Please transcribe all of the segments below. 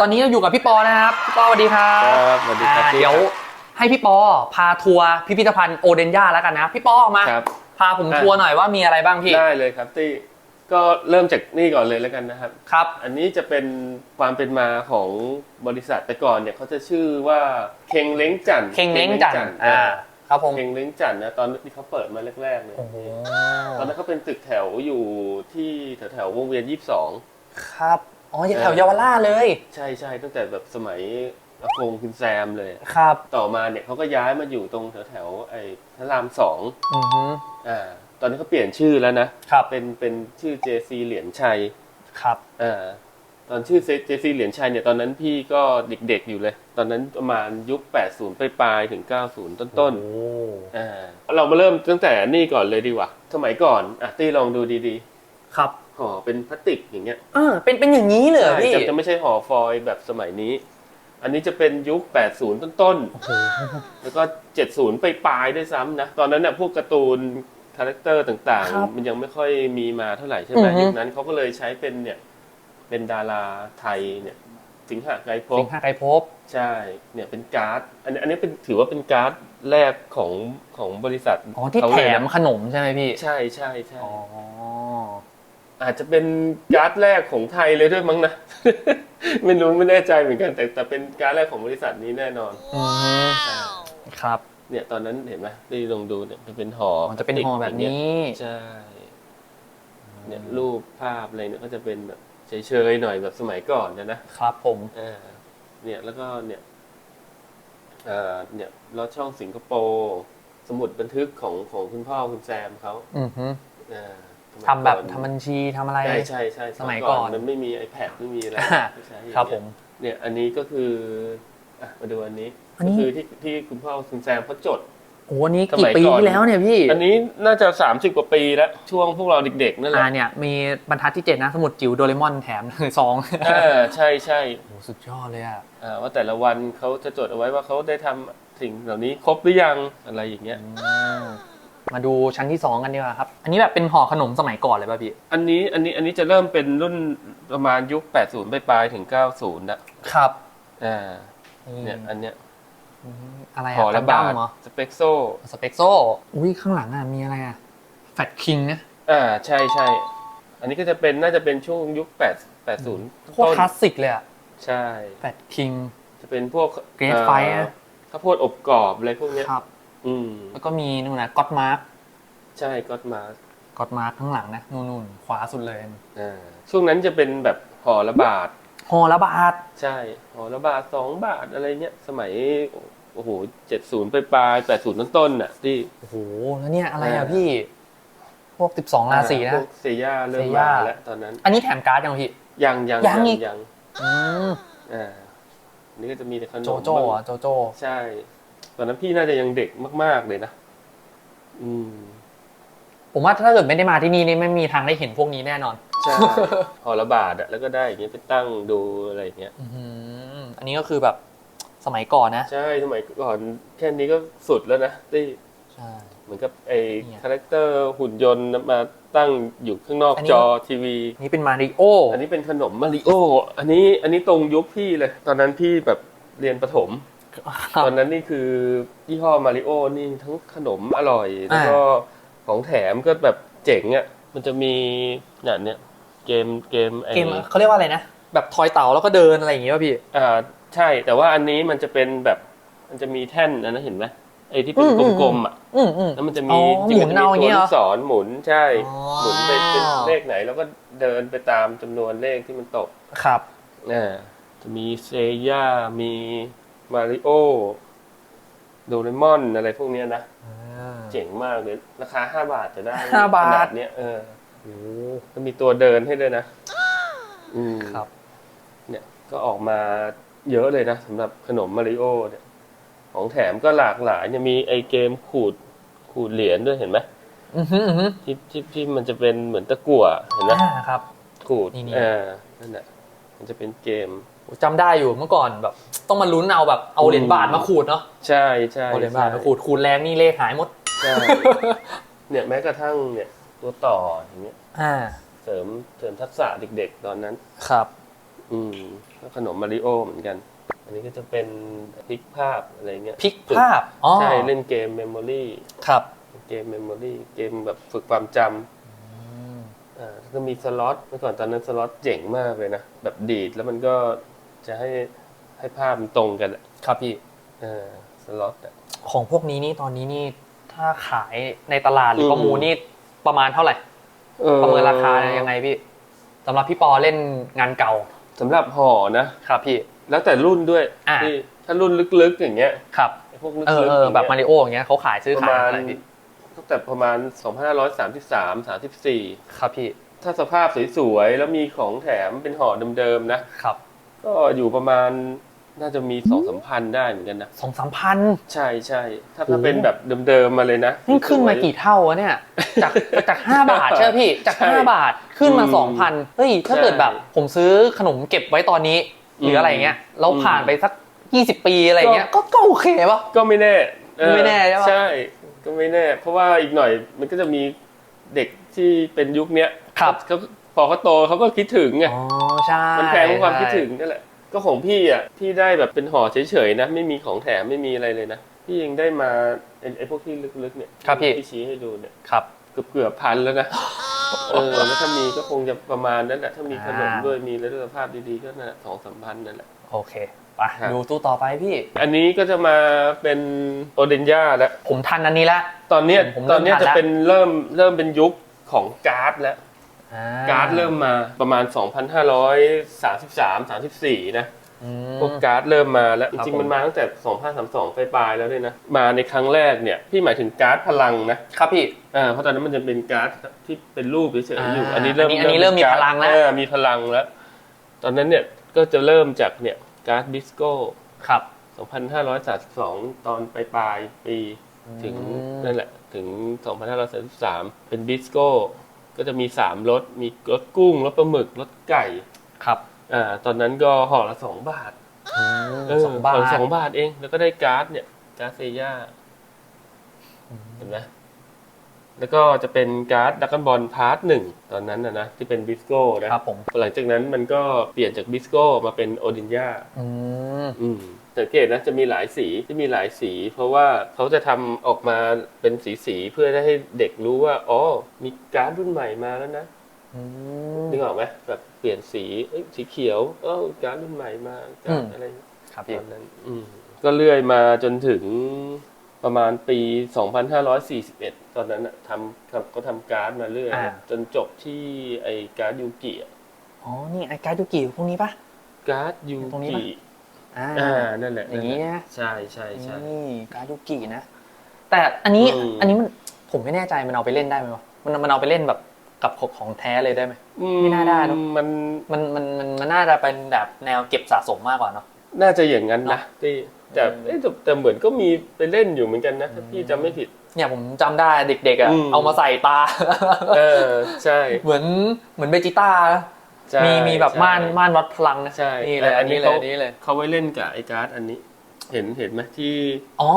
ตอนนี้เราอยู่กับพี่ปอนะครับ พี่ปอสวัสดีครับครับสวัสดีครับอ่าพี่เดี๋ยวให้พี่ปอพาทัวร์พิพิธภัณฑ์โอเดนย่าแล้วกันนะ พี่ปอมา ครับ พาผมทัวร์หน่อยว่ามีอะไรบ้างพี่ ได้เลยครับตี้ก็เริ่มจากนี่ก่อนเลยแล้วกันนะครับ ครับ อันนี้จะเป็นความเป็นมาของบริษัทแต่ก่อนเนี่ยเขาจะชื่อว่าเคงเล้งจันทร์เคงเล้งจันทร์อ่า ครับผมเคงเล้งจันทร์นะตอนที่เขาเปิดมาแรกๆเลยโอ้โหตอนนั้นเขาเป็นตึกแถวอยู่ที่แถวๆวงเวียนยี่สิบสองครับ อ๋ออยู่แถวเยาวราชเลย ใช่ใช่ตั้งแต่แบบสมัยอากงคุณแซมเลย ครับ ต่อมาเนี่ยเขาก็ย้ายมาอยู่ตรงแถวๆไอ้พระรามสองอือฮึอ่าตอนนี้เขาเปลี่ยนชื่อแล้วนะ ครับ เป็นเป็นชื่อ JC เหรียญชัยครับ อ่าตอนชื่อ JC เหรียญชัยเนี่ยตอนนั้นพี่ก็เด็กๆอยู่เลย ตอนนั้นประมาณยุค 80ไปปลายๆถึง 90 ต้นโอ้ๆอ่าเรามาเริ่มตั้งแต่นี่ก่อนเลยดีกว่า สมัยก่อนอะตี้ลองดูดีครับๆ ห่อเป็นพลาสติกอย่างเงี้ยเออเป็นเป็นอย่างนี้เลยเหรอใช่พี่จะจะไม่ใช่ห่อฟอยล์แบบสมัยนี้ อันนี้จะเป็นยุค 80 ต้นโอ้โหๆแล้วก็ 70 ไปปลายๆด้วยซ้ำนะ ตอนนั้นเนี่ยพวกการ์ตูนคาแรคเตอร์ต่างครับๆ มันยังไม่ค่อยมีมาเท่าไหร่ใช่ไหมอือฮึ ยุคนั้นเขาก็เลยใช้เป็นเนี่ยเป็นดาราไทยเนี่ยสิงหาไกรภสิพงหาไกรภพ ใช่เนี่ยเป็นการ์ด อันนี้อันนี้เป็นถือว่าเป็นการ์ดแรกของของบริษัทอ๋อที่เขาแถเลยนะมขนมใช่ไหมพี่ ใช่ใช่ใช่อ๋อ อาจจะเป็นการ์ดแรกของไทยเลยด้วยมั้งนะ ไม่รู้ไม่แน่ใจเหมือนกัน แต่แต่เป็นการ์ดแรกของบริษัทนี้แน่นอนอือฮึครับเนี่ยตอนนั้นเห็นไหมได้ลองดูเนี่ยมันเป็นห่อมันจะเป็นห่อแบบนี้ ใช่ เนี่ยรูปภาพอะไรเนี่ยก็จะเป็นแบบเฉยๆหน่อยแบบสมัยก่อนนะนะครับผมอ่าเนี่ยแล้วก็เนี่ยเอ่อเนี่ยรถช่องสิงคโปร์สมุดบันทึกของของคุณพ่อคุณแซมเขาอือฮึอ่าสมัย ทำแบบก่อนทำบัญชีทำอะไร ใช่ใช่ใช่สมัยก่อน มันไม่มี iPad ไม่มีอะไรอ่าไม่ใช่อย่างเงี้ย ครับผม เนี่ยอันนี้ก็คืออะมาดูอันนี้อันนี้ ก็คือที่ที่คุณพ่อคุณแซมเขาจด โอ้โหนี่สกี่มัยปีก่อน ที่แล้วเนี่ยพี่อันนี้น่าจะ 30 กว่าปีแล้ว ช่วงพวกเราเด็กๆนั่นแหอ่าละเนี่ยมีบรรทัดที่เจ็ดนะสมุดจิ๋วโดเรมอนแถม ซองเออใช่ใช่โอ้โหสุดยอดเลยอะอ่าว่าแต่ละวันเขาจะจดเอาไว้ว่าเขาได้ทำสิ่งเหล่านี้ครบหรือยังอะไรอย่างเงี้ยมาดูชั้นที่สองกันดีกว่าครับ อันนี้แบบเป็นห่อขนมสมัยก่อนเลยป่ะพี่ อันนี้อันนี้อันนี้จะเริ่มเป็นรุ่นประมาณยุค 80ไปปลายๆถึง 90นะครับอ่าเนี่ยอันเนี้ยอืมอะไรห่ออะละกันดั้บามทเหรอสเปกโซสเปกโซอุ้ยข้างหลังอะมีอะไรอะแฟตคิงนะอ่าใช่ใช่อันนี้ก็จะเป็นน่าจะเป็นช่วงยุค 8 80โคตรคลาสสิกเลยอะใช่แฟตคิงจะเป็นพวก Great อ่อ Fight อะข้าวโพดอบกรอบอะไรพวกเนี้ยครับ อืมแล้วก็มีนู่นนะก็อตมาร์ใช่ก็มาก็อตมาร์ข้างหลังนะนู่นๆขวาสุดเลยอ่าช่วงนั้นจะเป็นแบบห่อละบาทห่อละบาทใช่ห่อละบาทสองบาทอะไรเงี้ยสมัยโอ้โหเจ็ดศูนย์ไปปลายแปดศูนย์ต้นๆน่ะที่ โอ้โหแล้วเนี่ยอะไรอะอ่า พี่ พวก 12ราศีนะ พวกเซย่าเริ่มเซย่า มาแล้วตอนนั้น อันนี้แถมการ์ดยังพี่ ยังยังยังอีก ยังอืมอ่าอันนี่ก็จะมีแต่ขนมโจโจ้อะโจโจ้ ใช่ ตอนนั้นพี่น่าจะยังเด็กมาก ๆเลยนะอืมผมว่าถ้าเกิดไม่ได้มาที่นี่นี่ไม่มีทางได้เห็นพวกนี้แน่นอนใช่ห่อละบาทอะแล้วก็ได้อย่างเงี้ยไปตั้งดูอะไรอย่างเงี้ยอื้อหืออันนี้ก็คือแบบสมัยก่อนนะใช่สมัยก่อนแค่นี้ก็สุดแล้วนะที่ใช่ เหมือนกับไอ้เนี่ย คาแรคเตอร์หุ่นยนต์มาตั้งอยู่ข้างนอกอันนี้ จอทีวี นี่เป็นมาริโออันนี้เป็นขนมมาริโอ อันนี้อันนี้ตรงยุคพี่เลย ตอนนั้นพี่แบบเรียนประถมครับ ตอนนั้นนี่คือยี่ห้อมาริโอนี่ทั้งขนมอร่อย แล้วก็ของแถมก็แบบเจ๋งอะมันจะมีเนี่ยเนี่ยเกมเกมไอ้เกมเขาเรียกว่าอะไรนะแบบทอยเต่าแล้วก็เดินอะไรอย่างงี้ป่ะพี่อ่าใช่แต่ว่าอันนี้มันจะเป็นแบบมันจะมีแท่นอันนั้นเห็นไหมไอ้ที่เป็นอืมอืมกลมๆอะอืมอืมแล้วมันจะอ๋มีอจริงๆหมุนเอาอย่างเงี้ยเหรอตัวลูกศรหมุนใช่อ๋อหมุนไปเป็นเลขไหน แล้วก็เดินไปตามจำนวนเลขที่มันตกครับอ่าจะมีเซย่ามี มาริโอโดเรมอนอะไรพวกเนี้ยนะเจ๋งมากเลย ราคาห้าบาทจะได้ห้าบาท ขนาดเนี้ยเออโอ้ก็มีตัวเดินให้ด้วยนะ อืม ครับ เนี่ยก็ออกมาเยอะเลยนะสำหรับขนมมาริโอเนี่ย ของแถมก็หลากหลายเนี่ยมีไอเกมขูดขูดเหรียญด้วยเห็นไหมอือหืออือหือที่ที่ที่มันจะเป็นเหมือนตะกั่วเห็นไหมอ่าครับ ขูดนี่นี่อ่านั่นแหละมันจะเป็นเกม จำได้อยู่เมื่อก่อนแบบ ต้องมาลุ้นเอาแบบเอาเหรียญบาทมาขูดเนาะใช่ใช่เอาเหรียญบาทใช่มาขูดขูดแรงนี่เลขหายหมดใช่เนี่ยแม้กระทั่งเนี่ยตัวต่ออย่างเงี้ยอ่า เสริมเสริมทักษะเด็ก ๆ ตอนนั้นครับออืมก็ขนมมาริโอเหมือนกัน อันนี้ก็จะเป็นพลิกภาพอะไรเงี้ยพลิกภาพอ๋อใช่เล่นเกมเมมโมรี่ครับเกมเมมโมรี่เกมแบบฝึกความจำอ่าแล้วก็มีสล็อตเมื่อก่อนตอนนั้นสล็อตเจ๋งมากเลยนะแบบดีดแล้วมันก็ จะให้ให้ภาพมันตรงกันอะครับพี่ เออสล็อตอะ ของพวกนี้นี่ตอนนี้นี่ถ้าขายในตลาดหรือม ประมูลนี่ประมาณเท่าไหร่ ประเมินราคายังไงพี่สำหรับพี่ปอเล่นงานเก่าสำหรับห่อนะ ครับพี่ แล้วแต่รุ่นด้วยอ่า ที่ถ้ารุ่นลึกๆอย่างเงี้ยครับ ไอ้พวกลึกเออๆเออแบบมาริโออย่างเงี้ยเขาขายซื้อประขายมาณอะไรพี่ตั้งแต่ประมาณ 2533 34 ครับพี่ถ้าสภาพสวยๆ แล้วมีของแถมเป็นห่อเดิมๆ นะ ครับ ก็อยู่ประมาณน่าจะมีสองสามพันได้เหมือนกันนะสองสามพันใช่ใช่ถ้าโอ้ถ้าเป็นแบบเดิมๆมาเลยนะนี่ขึ้นมากี่เท่าวะเนี่ย จากจากห้าบาทใช่ไหมพี่จากใช่ห้าบาทขึ้นมาอืมสองพันเฮ้ยถ้าใช่เกิดแบบผมซื้อขนมเก็บไว้ตอนนี้ หรืออะไรเงี้ยเราผ่านไปสักยี่สิบปีอะไรเงี้ย ก็ก็โอเคปะก็ไม่แน่เออไม่แน่ใช่ปะใช่ก็ไม่แน่ เพราะว่าอีกหน่อยมันก็จะมีเด็กที่เป็นยุคเนี้ยครับเขา พอเขาโตเขาก็คิดถึงไงอ๋อใช่มันแพงเพราะความคิดใช่ถึงนั่นแหละ ก็ของพี่อะพี่ได้แบบเป็นห่อเฉยๆนะ ไม่มีของแถมไม่มีอะไรเลยนะพี่ยังได้มาไอ้ไอ้พวกที่ลึกๆเนี่ยครับพี่ที่ชี้ให้ดูเนี่ยครับเกือบเกือบพันแล้วนะเออแล้วถ้ามีก็คงจะประมาณนั้นแหละถ้ามีขนมอ่าด้วยมีแล้วสภาพดีๆก็น่าสองสามพันนั่นแหละโอเคไปครับดูตู้ต่อไปพี่ อันนี้ก็จะมาเป็นโอเดนย่าแล้ว ผมทันอันนี้ละ ตอนเนี้ยผมเริ่มตอนเนี้ยทันจะแล้วเป็นเริ่มเริ่มเป็นยุคของการ์ดแล้วอ่ การ์ดเริ่มมาประมาณ 2,533 34 นะอืมพวกการ์ดเริ่มมาแล้วคจรับริงผมๆมันมาตั้งแต่ 2532ปลายๆแล้วด้วยนะ มาในครั้งแรกเนี่ย พี่หมายถึงการ์ดพลังนะ ครับพี่อ่าเพราะตอนนั้นมันจะเป็นการ์ดที่เป็นรูปเฉยๆอยู่อ่าอันนี้เริ่มอันนี้อันนี้เริ่มมีการ์ดพลังแล้วเออมีพลังแล้ว ตอนนั้นเนี่ยก็จะเริ่มจากเนี่ยการ์ดดิสโก้ครับ 2,532 ตอนปลายๆปีถึงอืมนั่นแหละถึง 2,533 เป็นดิสโก้ ก็จะมี3รสมีรสกุ้งรสปลาหมึกรสไก่ครับอ่าตอนนั้นก็ห่อละ2บาทเสองบาทห่ละสองบาทเอง แล้วก็ได้การ์ดเนี่ยการ์ดเซย่าเห็นไหมแล้วก็จะเป็นการ์ดดักกันบอลพาร์ทหนึ่งตอนนั้นนะนะที่เป็นบิสโก้นะครับผมหลังจากนั้นมันก็เปลี่ยนจากบิสโก้มาเป็นโอดินยาอืมอืม สังเกตนะจะมีหลายสีที่มีหลายสี เพราะว่าเขาจะทำออกมาเป็นสีสีๆเพื่อให้เด็กรู้ว่าอ๋อมีการ์ดรุ่นใหม่มาแล้วนะอืมนึกออกไหมแบบเปลี่ยนสีเอ้ยสีเขียวเออการ์ดรุ่นใหม่มาการ์ดอืมอะไรครับตพี่อนนั้นอืมก็เลื่อยมาจนถึงประมาณปี 2541 ตอนนั้นน่ะทำครับก็ทำการ์ดมาเรื่อยอ่าจนจบที่ไอการ์ดยูกิอะอ๋อ นี่ไอ้การ์ดยูกิพวกนี้ปะการ์ดยูตรงนี้กิปะ อ่าอ่านั่นแหละอย่างนี้นะใช่ใช่ใช่นี่การ์ดยูกินะ แต่อันนี้อืมอันนี้มันผมไม่แน่ใจมันเอาไปเล่นได้ไหมวะมันมันเอาไปเล่นแบบกับของของแท้เลยได้ไหมไม่น่าได้เนอะมันมันมันมันมันน่าจะเป็นแบบแนวเก็บสะสมมากกว่าเนาะน่าจะอย่างนั้นเนนะอะที่แต่เออเอ๊ะแต่แต่เหมือนก็มีไปเล่นอยู่เหมือนกันนะถ้าพี่จำไม่ผิดเนี่ยผมจำได้เด็กๆอะอืมเอามาใส่ตา เออใช่ เหมือนเหมือนเบจิต้านะ ใช่มีมีแบบใช่ ม่านม่านวัดพลังนะใช่นี่เลยอัอันนนี้นี้เลยเขาอันนี้เลยเขาไว้เล่นกับไอ้การ์ดอันนี้ เห็นเห็นไหมที่อ๋อ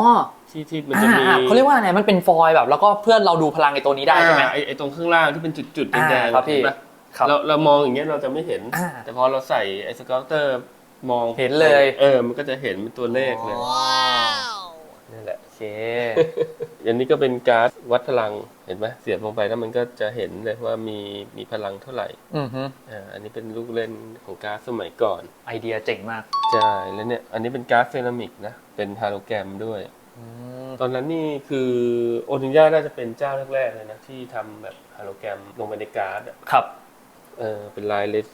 ที่ที่มันอ่าจะมีอ่าเขาเรียกว่าอะไรมันเป็นฟอยล์แบบ แล้วก็เพื่อนเราดูพลังในตัวนี้ได้ใช่ไหม อ่าไอ้ไอ้ตรงข้างล่างที่เป็นจุดๆอ่าแดงๆครับพี่เห็นปะครับเราเรามองอย่างเงี้ยเราจะไม่เห็น อ่าแต่พอเราใส่ไอ้สเกลเตอร์มองเห็นเลย เออมันก็จะเห็นเป็นตัวเลขเลยนี่แหละโอ เค อันนี้ก็เป็นการ์ดวัดพลังเห็นไหมเสียบลงไปแล้วมันก็จะเห็นเลยว่ามีมีพลังเท่าไหร่อือฮึอ่าอันนี้เป็นลูกเล่นของการ์ดสมัยก่อนไอเดียเจ๋งมากใช่แล้วเนี่ยอันนี้เป็นการ์ดเซรามิกนะเป็นฮาโลแกรมด้วย อืมตอนนั้นนี่คือโอนิยาน่าจะเป็นเจ้าแรกๆเลยนะที่ทำแบบฮาโลแกรมลงไปในการ์ดอะครับเออเป็นลายเลส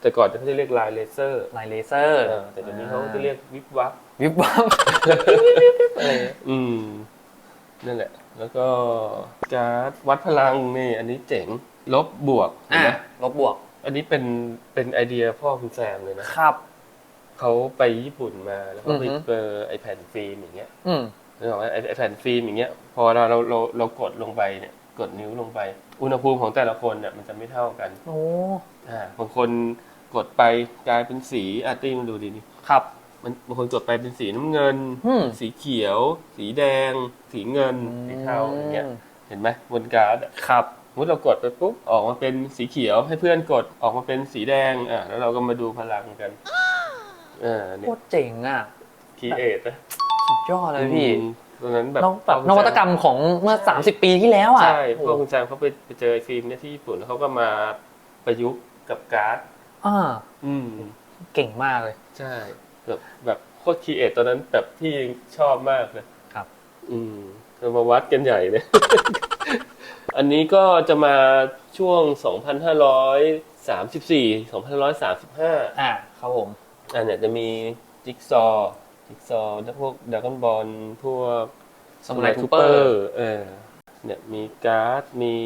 แต่ก่อนเขาจะเรียกลายเลเซอร์ลายเลเซอร์ เออแต่เดี๋ยวนี้เขาจะเรียกวิบวับ วิบวับอะไรอย่างเงี้ยอืม นั่นแหละ แล้วก็การ์ดวัดพลังนี่ อันนี้เจ๋ง ลบบวกเห็นอะไหมลบบวกอันนี้เป็นเป็นไอเดียพ่อคุณแซมเลยนะ ครับ เขาไปญี่ปุ่นมาแล้วก็ไปอือฮึ เจอไอแผ่นฟิล์มอย่างเงี้ยอืม นึกออกไหมไอไอแผ่นฟิล์มอย่างเงี้ย พอเราเราเราเรากดลงไปเนี่ย กดนิ้วลงไป อุณหภูมิของแต่ละคนเนี่ยมันจะไม่เท่ากัน โอ้ อ่าบางคนกดไปกลายเป็นสีอาร์ตี้มันดูดีนี่ครับ มันบางคนกดไปเป็นสีน้ำเงิน อืม สีเขียว สีแดง สีเงิน สีเทาอย่างเงี้ย เห็นไหมบนการ์ดอะครับอสมมติเรากดไปปุ๊บออกมาเป็นสีเขียวให้เพื่อนกดออกมาเป็นสีแดงอะแล้วเราก็มาดูพลังกันอ่าโคเนี่ยตรเจ๋งอะ คีเอทนะสุดยอดเลยพี่อืมตอนนั้นแบบนแบบนวัตกรรมของเมื่อ 30 ปีที่แล้วอะใช่พโอ้วกคุณแซมเขาไปไปเจอไอ้ฟิล์มเนี่ยที่ญี่ปุ่นแล้วเขาก็มาประยุกต์กับการ์ด อ่า อืม เก่งมากเลย ใช่ แบบแบบโคตรคีเอทตอนนั้นแบบพี่ชอบมากเลยครับ อืมเรามาวัดกันใหญ่เลยอันนี้ก็จะมาช่วง 2,534 2,535 อ่าครับผมอันเนี้ยจะมีจิ๊กซอว์จิ๊กซอว์พวกด r a ก o n นบอลพวกสมุไรทูเปอร์เออเนี่ยมีการ์ดมี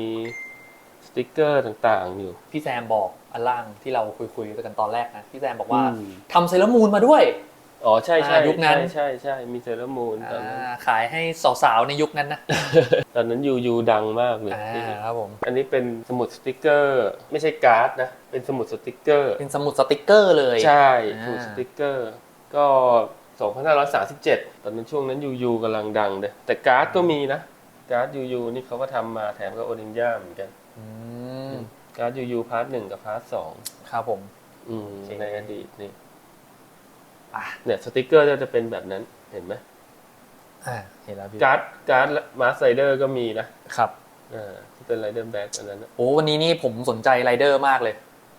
สติกเกอร์ต่างๆอยู่ พี่แซมบอก อันล่างที่เราคุยคุยๆกันตอนแรกนะพี่แซมบอกว่าอืมทำเซเลอร์มูนมาด้วย อ๋อใช่ใช่อ่ายุคนั้นใช่ใช่ใช่มีเซเลอร์มูนตอนนั้นอ่าขายให้สาวๆในยุคนั้นนะ ตอนนั้นยูยูดังมากเลยอ่าครับผมอันนี้เป็นสมุดสติกเกอร์ ไม่ใช่การ์ดนะ เป็นสมุดสติกเกอร์ เป็นสมุดสติกเกอร์เลยใช่อ่าสมุดสติกเกอร์ ก็2537 ตอนนั้นช่วงนั้นยูยูกำลังดังเลยแต่การ์ดก็มีนะ การ์ดยูยูนี่เขาก็ทำมาแถมกับโอนินยาเหมือนกันอืม การ์ดยูยูพาร์ทหนึ่งกับพาร์ทสองครับผม อืมจริงในอดีตนี่อะเนี่ยสติกเกอร์จะเป็นแบบนั้นเห็นไหมอ่าเห็นแล้วพี่การ์ดการ์ดมาสไ r เดอร์ก็มีนะครับ อ่าที่เป็นไรเดอร์แบ็กอันนั้นนะโอ้วันนี้นี่ผมสนใจไรเดอร์มากเลย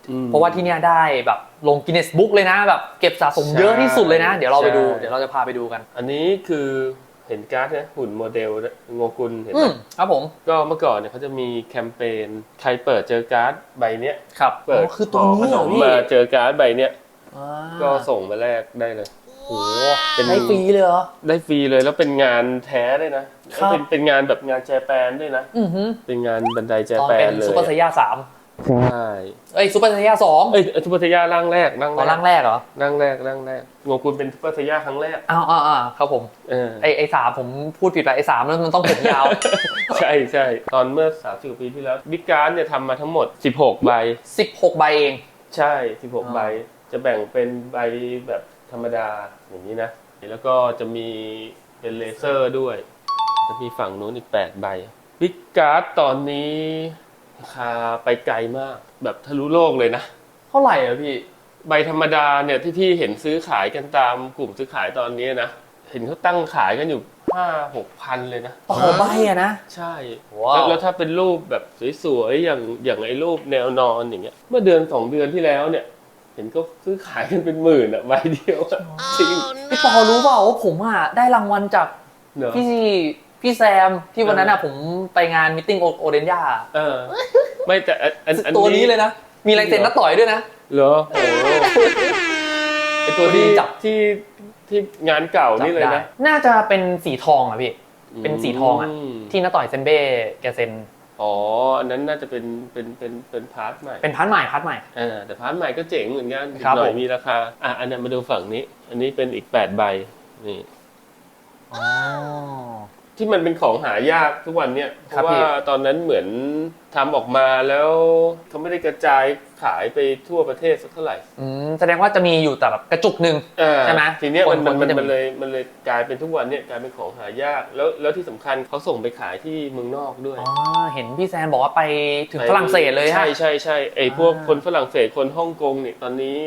อืม เพราะว่าที่เนี่ยได้แบบลงกินเนสบุ๊กเลยนะแบบเก็บสะสมเยอะที่สุดเลยนะใช่เดี๋ยวเราไปดูใช่ เดี๋ยวเราจะพาไปดูกัน อันนี้คือ เห็นการ์ดเนี่ยหุ่นโมเดลนะโงกุลเห็นอืไหมมครับผมก็เมื่อก่อนเนี่ยเขาจะมีแคมเปญใครเปิดเจอการ์ดใบเนี้ยครับเปิดคือตัวนี้เหรห่อขนมพี่มาเจอการ์ดใบเนี้ยอ่าก็ส่งมาแลกได้เลยโอ้เป็นให้ฟรีเลยเหรอ ได้ฟรีเลยแล้วเป็นงานแท้ด้วยนะครับ เป็นเป็นงานแบบงานแจแปนด้วยนะ อือหือเป็นงานบันไดแจตอนแปเป็นนเลยซูเปอร์ไซย่าสาม ใช่ เอ้ยซูเปอร์ไซย่าสองเอ้ยทุบทยาร่างแรกร่างตอนแรร่ากงแรกเหรอร่างแรกร่างแรกโงกุลเป็นทุบทยาครั้งแรกอ้าวอ้าวอ้าวครับผมเออไอไอสามผมพูดผิดไปไอสามนั้นมันต้องผมยาว ใช่ใช่ตอนเมื่อ3 0ปีที่แล้วบิ๊กการ์ดเนี่ยทำมาทั้งหมด 16 ใบสิบหกใบเอง ใช่ อ๋อ 16 ใบ จะแบ่งเป็นใบแบบธรรมดาอย่างนี้นะ แล้วก็จะมีเป็นเลเซอร์ด้วย จะมีฝั่งนู้นอีก 8 ใบ บิ๊กการ์ดตอนนี้ ราคาไปไกลมากแบบทะลุโลกเลยนะ เท่าไหร่อะพี่ ใบธรรมดาเนี่ยที่พี่เห็นซื้อขายกันตามกลุ่มซื้อขายตอนนี้นะ เห็นเขาตั้งขายกันอยู่ห้าหกพันเลยนะ ต่อใบอะนะ ใช่ ว้าวแล้วแล้วถ้าเป็นรูปแบบสวยๆอย่างอย่างไอ้รูปแนวนอนอย่างเงี้ย เมื่อเดือนสองเดือนที่แล้วเนี่ย เห็นก็ซื้อขายกันเป็นหมื่นอะใบเดียวอะจริงพี่ปอรู้เปล่าว่าผมอะได้รางวัลจากเนอะพี่ พี่แซมที่วันนั้นอะผมไปงานมิทติ้งโอเดนยาเออ ไม่แต่อันอันอันตัวนี้เลยนะ มีลายเซ็นนักต่อยด้วยนะ เหรอโอ้โหไอตัวที่จับที่ที่งานเก่านี่เลยนะจำได้น่าจะเป็นสีทองอะพี่ เป็นสีทองอะมที่นักต่อยเซนเบ้แกเซ็นอ๋อ อันนั้นน่าจะเป็นเป็นเป็นเป็นพาร์ทใหม่ เป็นพันใหม่พันใหม่อ่าแต่พาร์ทใหม่ก็เจ๋งเหมือนกันอีกครับหน่อยผมมีราคา อะอันนั้นมาดูฝั่งนี้ อันนี้เป็นอีกแปดใบนี่อ๋อ ที่มันเป็นของหายากทุกวันเนี่ยเพครับราะพี่ ว่าตอนนั้นเหมือนทำออกมาแล้วเขาไม่ได้กระจายขายไปทั่วประเทศสักเท่าไหร่อืมแสดงว่าจะมีอยู่แต่แบบกระจุกหนึ่ง อ่าใช่ไหมทีเนี้ยมันคนมันๆมันก็จะมี มันเลยมันเลยกลายเป็นทุกวันเนี่ยกลายเป็นของหายากแล้วแล้วที่สำคัญเขาส่งไปขายที่เมืองนอกด้วยอ๋อเห็นพี่แซมบอกว่าไปถึงฝรั่งเศสเลยฮะ ใช่ใช่ใช่ไอ้พวกอ่า คนฝรั่งเศสคนฮ่องกงเนี่ยตอนนี้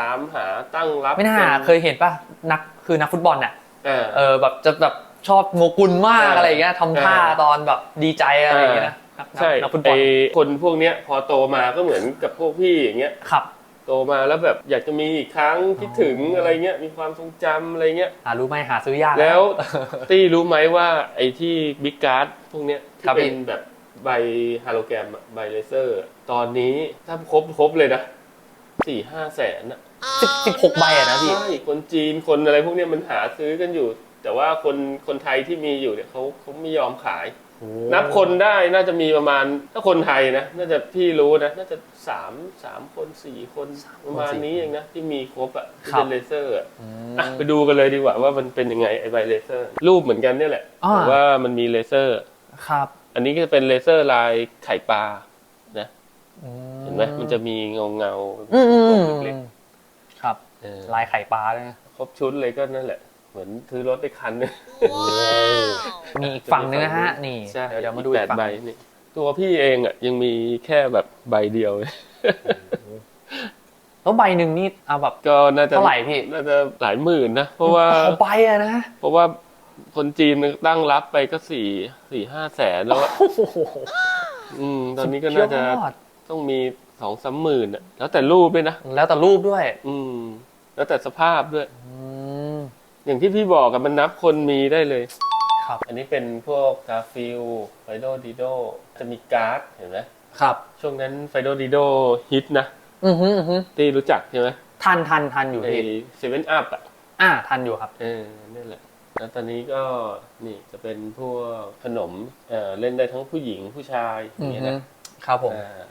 ตามหาตั้งรับไม่น่าป็เคยเห็นป่ะนักคือนักฟุตบอลน่ะอ่า เออแบบจะแบบ ชอบโงกุลมากเออออะไรอย่างเงี้ยทำท่าเออตอนแบบดีใจอะไรอย่างเงี้ยนะนักใช่นักฟุตบอไอ้ลคนพวกเนี้ยพอโตมาก็เหมือนกับพวกพี่อย่างเงี้ยครับโตมาแล้วแบบอยากจะมีอีกครั้งคิดถึงอะไรเงี้ยมีความทรงจำอะไรเงี้ยหารู้ไหมหาซื้อยากแล้วตี้รู้ไหมว่าไอ้ที่บิ๊กการ์ดพวกเนี้ยครัที่บเป็นแบบใบฮาโลแกรมอะใบเลเซอร์ ตอนนี้ถ้าครบครบเลยนะสี่ห้าแสนอะสิบสิบหกใบอะนะพี่ใช่คนจีนคนอะไรพวกเนี้ยมันหาซื้อกันอยู่ แต่ว่าคนคนไทยที่มีอยู่เนี่ยเขาเขาไม่ยอมขายนับคนได้น่าจะมีประมาณถ้าคนไทยนะน่าจะพี่รู้นะน่าจะสามสามคนสี่คนประมาณนี้เองนะที่มีครบอะที่ครับเป็นเลเซอร์อะอือะมไปดูกันเลยดีกว่าว่ามันเป็นยังไงไอ้ใบเลเซอร์ รูปเหมือนกันเนี่ยแหละอ่า แต่ว่ามันมีเลเซอร์ ครับอันนี้ก็จะเป็นเลเซอร์ลายไข่ปลานะอืเห็นไหมมันจะมีเงาเงาๆอืมอืมเล็กครับ ๆเออลายไข่ปลาด้วยนะครบชุดเลยก็นั่นแหละ เหมือนซื้อรถไปคันนึงมีอีกฝั่งนึงนะฮะ นี่ใช่เดี๋ยวเดี๋ยวมาดูแปอีดกฝั่งใบนี่ตัวพี่เองอะยังมีแค่แบบใบเดียวแล้วใบหนึ่งนี่เอาแบบ ก็น่าจะเท่าไหร่พี่ น่าจะหลายหมื่นนะเพราะว่าต่อใบอะนะเพราะว่าคนจีนตั้งรับไปก็สี่สี่ห้าแสนแล้วอะโอ้โหอืมตอนนี้ก็น่าจะสุดยอดต้องมีสองสามหมื่นอะแล้วแต่รูปด้วยนะ แล้วแต่รูปด้วย อืม แล้วแต่สภาพด้วยอืม อย่างที่พี่บอกกันมันนับคนมีได้เลย ครับ อันนี้เป็นพวกกาฟิลไฟโดดิโดจะมีการ์ดเห็นไหมครับ ช่วงนั้นไฟโดดิโดฮิตนะ อือฮึอือฮึที่รู้จักใช่ไหมทันทันทันอยู่ไอพี่เซเว่นอัพอะอ่า ทันอยู่ครับ เออนั่นแหละ แล้วตอนนี้ก็นี่จะเป็นพวกขนมเอ่อเล่นได้ทั้งผู้หญิงผู้ชายออืย่างอเงี้ยฮึนะครับผม อ่า